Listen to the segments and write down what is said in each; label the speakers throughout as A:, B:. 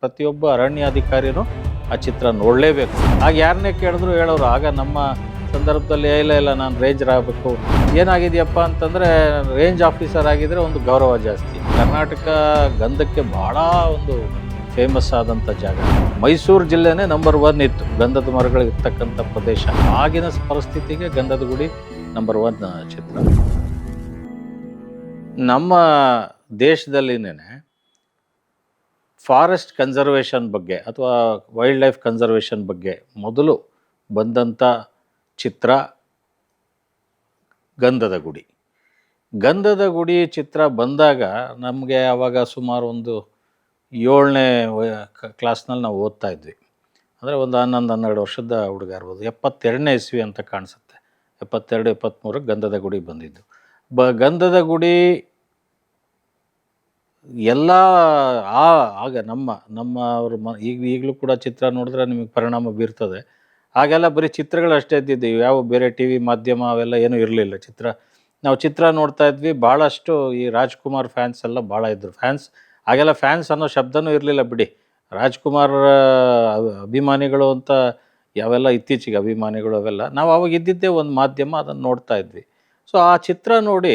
A: ಪ್ರತಿಯೊಬ್ಬ ಅರಣ್ಯ ಅರಣ್ಯಾಧಿಕಾರಿನೂ ಆ ಚಿತ್ರ ನೋಡಲೇಬೇಕು. ಆಗ ಯಾರನ್ನೇ ಕೇಳಿದ್ರು ಹೇಳೋರು, ಆಗ ನಮ್ಮ ಸಂದರ್ಭದಲ್ಲಿ, ಇಲ್ಲ ಇಲ್ಲ, ನಾನು ರೇಂಜರ್ ಆಗಬೇಕು. ಏನಾಗಿದೆಯಪ್ಪ ಅಂತಂದರೆ, ರೇಂಜ್ ಆಫೀಸರ್ ಆಗಿದ್ರೆ ಒಂದು ಗೌರವ ಜಾಸ್ತಿ. ಕರ್ನಾಟಕ ಗಂಧಕ್ಕೆ ಭಾಳ ಒಂದು ಫೇಮಸ್ ಆದಂಥ ಜಾಗ. ಮೈಸೂರು ಜಿಲ್ಲೆನೇ ನಂಬರ್ ಒನ್ ಇತ್ತು. ಗಂಧದ ಮರಗಳಿರ್ತಕ್ಕಂಥ ಪ್ರದೇಶ. ಆಗಿನ ಪರಿಸ್ಥಿತಿಗೆ ಗಂಧದ ಗುಡಿ ನಂಬರ್ ಒನ್ ಚಿತ್ರ. ನಮ್ಮ ದೇಶದಲ್ಲಿನೇ ಫಾರೆಸ್ಟ್ ಕನ್ಸರ್ವೇಷನ್ ಬಗ್ಗೆ ಅಥವಾ ವೈಲ್ಡ್ ಲೈಫ್ ಕನ್ಸರ್ವೇಷನ್ ಬಗ್ಗೆ ಮೊದಲು ಬಂದಂಥ ಚಿತ್ರ ಗಂಧದ ಗುಡಿ. ಗಂಧದ ಗುಡಿ ಚಿತ್ರ ಬಂದಾಗ ನಮಗೆ ಆವಾಗ ಸುಮಾರು ಒಂದು ಏಳನೇ ಕ್ಲಾಸ್ನಲ್ಲಿ ನಾವು ಓದ್ತಾ ಇದ್ವಿ. ಅಂದರೆ ಒಂದು ಹನ್ನೊಂದು, ಹನ್ನೆರಡು ವರ್ಷದ ಹುಡುಗ ಇರ್ಬೋದು. ಎಪ್ಪತ್ತೆರಡನೇ ಇಸ್ವಿ ಅಂತ ಕಾಣಿಸುತ್ತೆ. ಎಪ್ಪತ್ತೆರಡು ಎಪ್ಪತ್ತ್ಮೂರಕ್ಕೆ ಗಂಧದ ಗುಡಿ ಬಂದಿದ್ದು. ಬ ಗಂಧದ ಗುಡಿ ಎಲ್ಲ ಆ, ಆಗ ನಮ್ಮ ನಮ್ಮ ಅವ್ರ ಮ, ಈಗ, ಈಗಲೂ ಕೂಡ ಚಿತ್ರ ನೋಡಿದ್ರೆ ನಿಮಗೆ ಪರಿಣಾಮ ಬೀರ್ತದೆ. ಆಗೆಲ್ಲ ಬರೀ ಚಿತ್ರಗಳು ಅಷ್ಟೇ ಇದ್ದಿದ್ದು ಯಾವ ಬೇರೆ ಟಿ ವಿ ಮಾಧ್ಯಮ ಅವೆಲ್ಲ ಏನೂ ಇರಲಿಲ್ಲ ಚಿತ್ರ. ನಾವು ಚಿತ್ರ ನೋಡ್ತಾ ಇದ್ವಿ, ಭಾಳಷ್ಟು ಈ ರಾಜ್ಕುಮಾರ್ ಫ್ಯಾನ್ಸ್ ಎಲ್ಲ ಭಾಳ ಇದ್ದರು ಫ್ಯಾನ್ಸ್ ಆಗೆಲ್ಲ ಫ್ಯಾನ್ಸ್ ಅನ್ನೋ ಶಬ್ದನೂ ಇರಲಿಲ್ಲ ಬಿಡಿ. ರಾಜ್ಕುಮಾರ್ ಅಭಿಮಾನಿಗಳು ಅಂತ ಯಾವೆಲ್ಲ ಇತ್ತೀಚೆಗೆ ಅಭಿಮಾನಿಗಳು ಅವೆಲ್ಲ, ನಾವು ಅವಾಗ ಇದ್ದಿದ್ದೇ ಒಂದು ಮಾಧ್ಯಮ ಅದನ್ನು ನೋಡ್ತಾ ಇದ್ವಿ. ಸೊ ಆ ಚಿತ್ರ ನೋಡಿ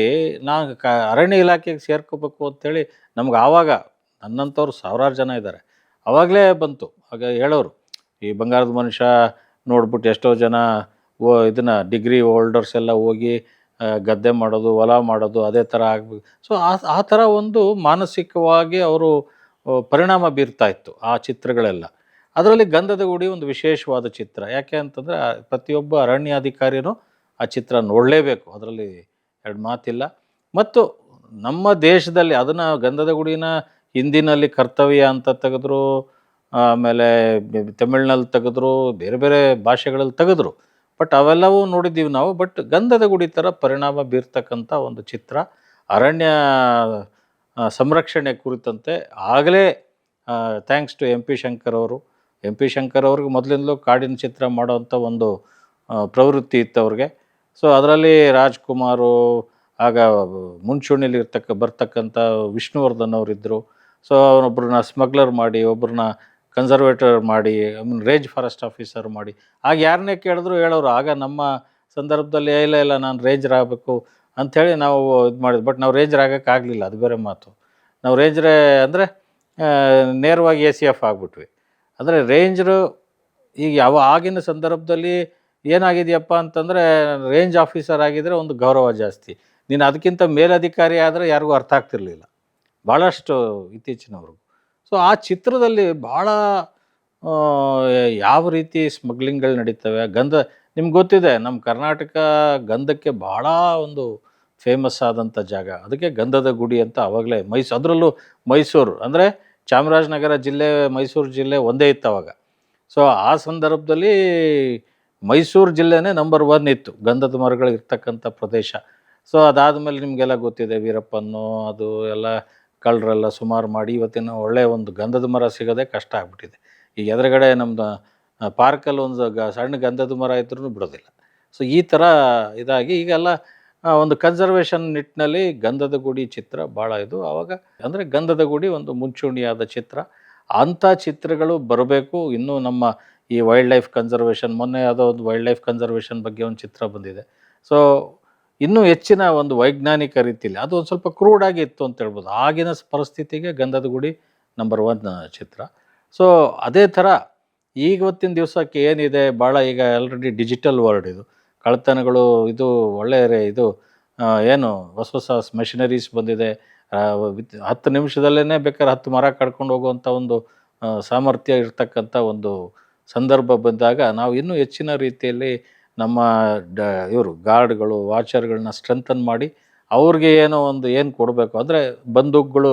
A: ನಾನು ಕ ಅರಣ್ಯ ಇಲಾಖೆಗೆ ಸೇರ್ಕೋಬೇಕು ಅಂತೇಳಿ ನಮ್ಗೆ ಆವಾಗ ನನ್ನಂಥವ್ರು ಸಾವಿರಾರು ಜನ ಇದ್ದಾರೆ ಆವಾಗಲೇ ಬಂತು. ಆಗ ಹೇಳೋರು, ಈ ಬಂಗಾರದ ಮನುಷ್ಯ ನೋಡ್ಬಿಟ್ಟು ಎಷ್ಟೋ ಜನ ಓ ಇದನ್ನು ಡಿಗ್ರಿ ಹೋಲ್ಡರ್ಸ್ ಎಲ್ಲ ಹೋಗಿ ಗದ್ದೆ ಮಾಡೋದು, ಹೊಲ ಮಾಡೋದು, ಅದೇ ಥರ ಆಗಬೇಕು ಸೊ ಆ ಆ ಥರ ಒಂದು ಮಾನಸಿಕವಾಗಿ ಅವರು ಪರಿಣಾಮ ಬೀರ್ತಾ ಇತ್ತು ಆ ಚಿತ್ರಗಳೆಲ್ಲ. ಅದರಲ್ಲಿ ಗಂಧದ ಗುಡಿ ಒಂದು ವಿಶೇಷವಾದ ಚಿತ್ರ. ಯಾಕೆ ಅಂತಂದರೆ ಪ್ರತಿಯೊಬ್ಬ ಅರಣ್ಯಾಧಿಕಾರಿನೂ ಆ ಚಿತ್ರ ನೋಡಲೇಬೇಕು. ಅದರಲ್ಲಿ ಎರಡು ಮಾತಿಲ್ಲ. ಮತ್ತು ನಮ್ಮ ದೇಶದಲ್ಲಿ ಅದನ್ನು ಗಂಧದ ಗುಡಿನ ಹಿಂದಿನಲ್ಲಿ ಕರ್ತವ್ಯ ಅಂತ ತೆಗೆದ್ರು, ಆಮೇಲೆ ತಮಿಳ್ನಲ್ಲಿ ತೆಗೆದ್ರು, ಬೇರೆ ಬೇರೆ ಭಾಷೆಗಳಲ್ಲಿ ತೆಗೆದ್ರು. ಬಟ್ ಅವೆಲ್ಲವೂ ನೋಡಿದ್ದೀವಿ ನಾವು. ಬಟ್ ಗಂಧದ ಗುಡಿ ಥರ ಪರಿಣಾಮ ಬೀರ್ತಕ್ಕಂಥ ಒಂದು ಚಿತ್ರ. ಅರಣ್ಯ ಸಂರಕ್ಷಣೆ ಕುರಿತಂತೆ ಆಗಲೇ thanks to M P Shankar ಅವರು. ಎಂ ಪಿ ಶಂಕರ್ ಅವ್ರಿಗೆ ಮೊದಲಿಂದಲೂ ಕಾಡಿನ ಚಿತ್ರ ಮಾಡೋವಂಥ ಒಂದು ಪ್ರವೃತ್ತಿ ಇತ್ತು ಅವ್ರಿಗೆ. ಸೊ ಅದರಲ್ಲಿ ರಾಜ್ಕುಮಾರು ಆಗ ಮುಂಚೂಣಿಯಲ್ಲಿ ಇರ್ತಕ್ಕ ಬರ್ತಕ್ಕಂಥ ವಿಷ್ಣುವರ್ಧನ್ ಅವರಿದ್ದರು ಸೊ ಅವನೊಬ್ಬರನ್ನ ಸ್ಮಗ್ಲರ್ ಮಾಡಿ ಒಬ್ಬರನ್ನ ಕನ್ಸರ್ವೇಟರ್ ಮಾಡಿ ರೇಂಜ್ ಫಾರೆಸ್ಟ್ ಆಫೀಸರ್ ಮಾಡಿ. ಆಗ ಯಾರನ್ನೇ ಕೇಳಿದ್ರು ಹೇಳೋರು ಆಗ ನಮ್ಮ ಸಂದರ್ಭದಲ್ಲಿ "ಏ, ಇಲ್ಲ ಇಲ್ಲ ನಾನು ರೇಂಜರ್ ಆಗಬೇಕು ಅಂಥೇಳಿ ನಾವು ಇದು ಮಾಡಿದ್ವಿ. ಬಟ್ ನಾವು ರೇಂಜರ್ ಆಗೋಕ್ಕಾಗಲಿಲ್ಲ ಅದು ಬೇರೆ ಮಾತು. ನಾವು ರೇಂಜರೇ ಅಂದರೆ ನೇರವಾಗಿ ಎ ಸಿ ಎಫ್ ಆಗಿಬಿಟ್ವಿ. ಅಂದರೆ ರೇಂಜರು ಈಗ ಯಾವ ಆಗಿನ ಸಂದರ್ಭದಲ್ಲಿ ಏನಾಗಿದೆಯಪ್ಪ ಅಂತಂದರೆ ರೇಂಜ್ ಆಫೀಸರ್ ಆಗಿದ್ದರೆ ಒಂದು ಗೌರವ ಜಾಸ್ತಿ. ನೀನು ಅದಕ್ಕಿಂತ ಮೇಲಧಿಕಾರಿ ಆದರೆ ಯಾರಿಗೂ ಅರ್ಥ ಆಗ್ತಿರಲಿಲ್ಲ. ಭಾಳಷ್ಟು ಇತ್ತೀಚಿನವ್ರಿಗೂ. ಸೊ ಆ ಚಿತ್ರದಲ್ಲಿ ಭಾಳ ಯಾವ ರೀತಿ ಸ್ಮಗ್ಲಿಂಗ್ಗಳು ನಡೀತವೆ? ಗಂಧ, ನಿಮ್ಗೆ ಗೊತ್ತಿದೆ ನಮ್ಮ ಕರ್ನಾಟಕ ಗಂಧಕ್ಕೆ ಭಾಳ ಒಂದು ಫೇಮಸ್ ಆದಂಥ ಜಾಗ. ಅದಕ್ಕೆ ಗಂಧದ ಗುಡಿ ಅಂತ ಆವಾಗಲೇ ಮೈಸೂ, ಅದರಲ್ಲೂ ಮೈಸೂರು. ಅಂದರೆ ಚಾಮರಾಜನಗರ ಜಿಲ್ಲೆ, ಮೈಸೂರು ಜಿಲ್ಲೆ ಒಂದೇ ಇತ್ತು ಅವಾಗ. ಸೊ ಆ ಸಂದರ್ಭದಲ್ಲಿ ಮೈಸೂರು ಜಿಲ್ಲೆನೇ ನಂಬರ್ ಒನ್ ಇತ್ತು, ಗಂಧದ ಮರಗಳು ಇರ್ತಕ್ಕಂಥ ಪ್ರದೇಶ. ಸೊ ಅದಾದಮೇಲೆ ನಿಮಗೆಲ್ಲ ಗೊತ್ತಿದೆ ವೀರಪ್ಪನ್ನು ಅದು ಎಲ್ಲ ಕಳ್ಳರೆಲ್ಲ ಸುಮಾರು ಮಾಡಿ ಇವತ್ತಿನ ಒಳ್ಳೆಯ ಒಂದು ಗಂಧದ ಮರ ಸಿಗೋದೇ ಕಷ್ಟ ಆಗ್ಬಿಟ್ಟಿದೆ. ಈಗ ಎದುರುಗಡೆ ನಮ್ಮದು ಪಾರ್ಕಲ್ಲಿ ಒಂದು ಗ, ಸಣ್ಣ ಗಂಧದ ಮರ ಇದ್ರೂ ಬಿಡೋದಿಲ್ಲ. ಸೊ ಈ ಥರ ಇದಾಗಿ ಈಗೆಲ್ಲ ಒಂದು ಕನ್ಸರ್ವೇಷನ್ ನಿಟ್ಟಿನಲ್ಲಿ ಗಂಧದ ಗುಡಿ ಚಿತ್ರ ಭಾಳ ಇದು. ಆವಾಗ ಅಂದರೆ ಗಂಧದ ಗುಡಿ ಒಂದು ಮುಂಚೂಣಿಯಾದ ಚಿತ್ರ. ಅಂಥ ಚಿತ್ರಗಳು ಬರಬೇಕು. ಇನ್ನೂ ನಮ್ಮ ಈ ವೈಲ್ಡ್ ಲೈಫ್ ಕನ್ಸರ್ವೇಷನ್ ಮೊನ್ನೆ ಯಾವುದೋ ಒಂದು ವೈಲ್ಡ್ ಲೈಫ್ ಕನ್ಸರ್ವೇಷನ್ ಬಗ್ಗೆ ಒಂದು ಚಿತ್ರ ಬಂದಿದೆ. ಸೊ ಇನ್ನೂ ಹೆಚ್ಚಿನ ಒಂದು ವೈಜ್ಞಾನಿಕ ರೀತಿಯಲ್ಲಿ ಅದು ಒಂದು ಸ್ವಲ್ಪ ಕ್ರೂಡ್ ಇತ್ತು ಅಂತ ಹೇಳ್ಬೋದು. ಆಗಿನ ಪರಿಸ್ಥಿತಿಗೆ ಗಂಧದ ಗುಡಿ ನಂಬರ್ ಒನ್ ಚಿತ್ರ. ಸೊ ಅದೇ ಥರ ಈಗವತ್ತಿನ ದಿವಸಕ್ಕೆ ಏನಿದೆ? ಭಾಳ ಈಗ ಆಲ್ರೆಡಿ ಡಿಜಿಟಲ್ ವರ್ಲ್ಡ್ ಇದು. ಕಳ್ತನಗಳು ಇದು ಒಳ್ಳೆಯ ಇದು ಏನು ಹೊಸ ಹೊಸ ಮೆಷಿನರೀಸ್ ಬಂದಿದೆ. ಹತ್ತು ನಿಮಿಷದಲ್ಲೇ ಬೇಕಾದ್ರೆ ಹತ್ತು ಮರ ಕಡ್ಕೊಂಡು ಹೋಗುವಂಥ ಒಂದು ಸಾಮರ್ಥ್ಯ ಇರ್ತಕ್ಕಂಥ ಒಂದು ಸಂದರ್ಭ ಬಂದಾಗ ನಾವು ಇನ್ನೂ ಹೆಚ್ಚಿನ ರೀತಿಯಲ್ಲಿ ನಮ್ಮ ಡ ಇವರು ಗಾರ್ಡ್ಗಳು ವಾಚರ್ಗಳನ್ನ ಸ್ಟ್ರೆಂಥನ್ ಮಾಡಿ ಅವ್ರಿಗೆ ಏನೋ ಒಂದು ಏನು ಕೊಡಬೇಕು ಅಂದರೆ ಬಂದೂಕ್ಗಳು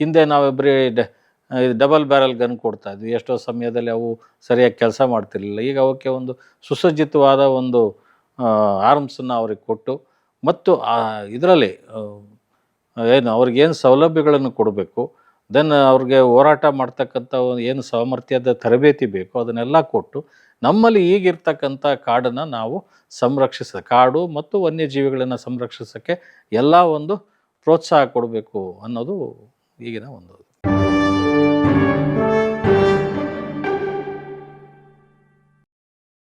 A: ಹಿಂದೆ ನಾವು ಬರೀ ಡಬಲ್ ಬ್ಯಾರಲ್ ಗನ್ ಕೊಡ್ತಾ ಇದ್ವಿ. ಎಷ್ಟೋ ಸಮಯದಲ್ಲಿ ಅವು ಸರಿಯಾಗಿ ಕೆಲಸ ಮಾಡ್ತಿರ್ಲಿಲ್ಲ. ಈಗ ಅವಕ್ಕೆ ಒಂದು ಸುಸಜ್ಜಿತವಾದ ಒಂದು ಆರ್ಮ್ಸನ್ನು ಅವ್ರಿಗೆ ಕೊಟ್ಟು ಮತ್ತು ಇದರಲ್ಲಿ ಏನು ಅವ್ರಿಗೇನು ಸೌಲಭ್ಯಗಳನ್ನು ಕೊಡಬೇಕು ದೆನ್ ಅವ್ರಿಗೆ ಹೋರಾಟ ಮಾಡ್ತಕ್ಕಂಥ ಏನು ಸಾಮರ್ಥ್ಯದ ತರಬೇತಿ ಬೇಕು, ಅದನ್ನೆಲ್ಲ ಕೊಟ್ಟು ನಮ್ಮಲ್ಲಿ ಈಗಿರ್ತಕ್ಕಂಥ ಕಾಡನ್ನು ನಾವು ಸಂರಕ್ಷಿಸ, ಕಾಡು ಮತ್ತು ವನ್ಯಜೀವಿಗಳನ್ನು ಸಂರಕ್ಷಿಸೋಕ್ಕೆ ಎಲ್ಲ ಒಂದು ಪ್ರೋತ್ಸಾಹ ಕೊಡಬೇಕು ಅನ್ನೋದು ಈಗಿನ ಒಂದು